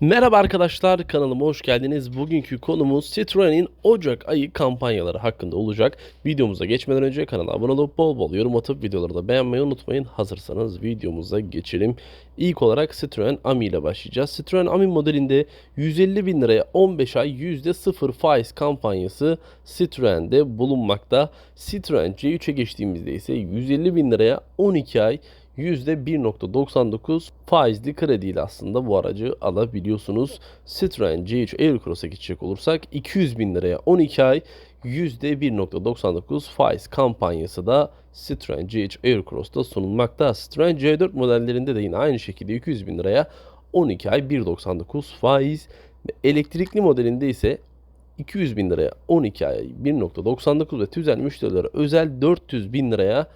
Merhaba arkadaşlar kanalıma hoş geldiniz. Bugünkü konumuz Citroen'in Ocak ayı kampanyaları hakkında olacak. Videomuza geçmeden önce kanala abone olup bol bol yorum atıp videoları da beğenmeyi unutmayın. Hazırsanız videomuza geçelim. İlk olarak Citroen Ami ile başlayacağız. Citroen Ami modelinde 150 bin liraya 15 ay %0 faiz kampanyası Citroen'de bulunmakta. Citroen C3'e geçtiğimizde ise 150 bin liraya 12 ay %1.99 faizli krediyle aslında bu aracı alabiliyorsunuz. Citroen C3 Aircross'a geçecek olursak 200 bin liraya 12 ay %1.99 faiz kampanyası da Citroen C3 Aircross'ta sunulmakta. Citroen C4 modellerinde de yine aynı şekilde 200 bin liraya 12 ay 1.99 faiz. Elektrikli modelinde ise 200 bin liraya 12 ay 1.99 ve tüzel müşterilere özel 400 bin liraya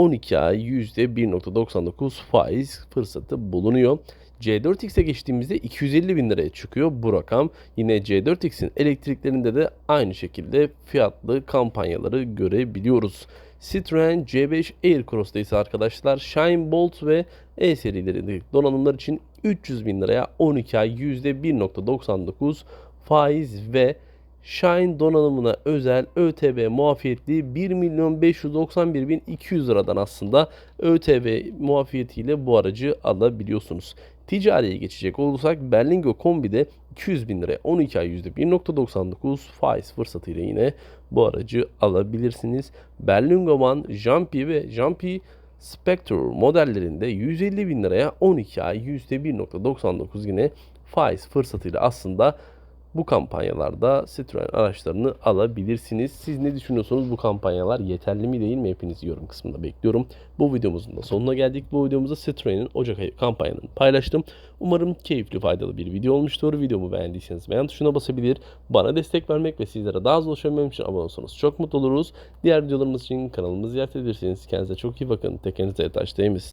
12 ay %1.99 faiz fırsatı bulunuyor. C4X'e geçtiğimizde 250 bin liraya çıkıyor bu rakam. Yine C4X'in elektriklerinde de aynı şekilde fiyatlı kampanyaları görebiliyoruz. Citroen C5 Aircross'ta ise arkadaşlar Shine Bolt ve E serilerindeki donanımlar için 300 bin liraya 12 ay %1.99 faiz ve Shine donanımına özel ÖTV muafiyetli 1 milyon 591 bin 200 liradan aslında ÖTV muafiyetiyle bu aracı alabiliyorsunuz. Ticariye geçecek olursak Berlingo Kombi'de 200 bin liraya 12 ay %1.99 faiz fırsatıyla yine bu aracı alabilirsiniz. Berlingo One, Jumpy ve Jumpy Spectre modellerinde 150 bin liraya 12 ay %1.99 yine faiz fırsatıyla aslında bu kampanyalarda Citroen araçlarını alabilirsiniz. Siz ne düşünüyorsunuz bu kampanyalar yeterli mi değil mi hepinizi yorum kısmında bekliyorum. Bu videomuzun da sonuna geldik. Bu videomuzda Citroen'in Ocak ayı kampanyanını paylaştım. Umarım keyifli faydalı bir video olmuştur. Videomu beğendiyseniz beğen tuşuna basabilir. Bana destek vermek ve sizlere daha az ulaşabilmem için abone olursanız çok mutlu oluruz. Diğer videolarımız için kanalımızı ziyaret edebilirsiniz. Kendinize çok iyi bakın. Tekenize taş değmesin.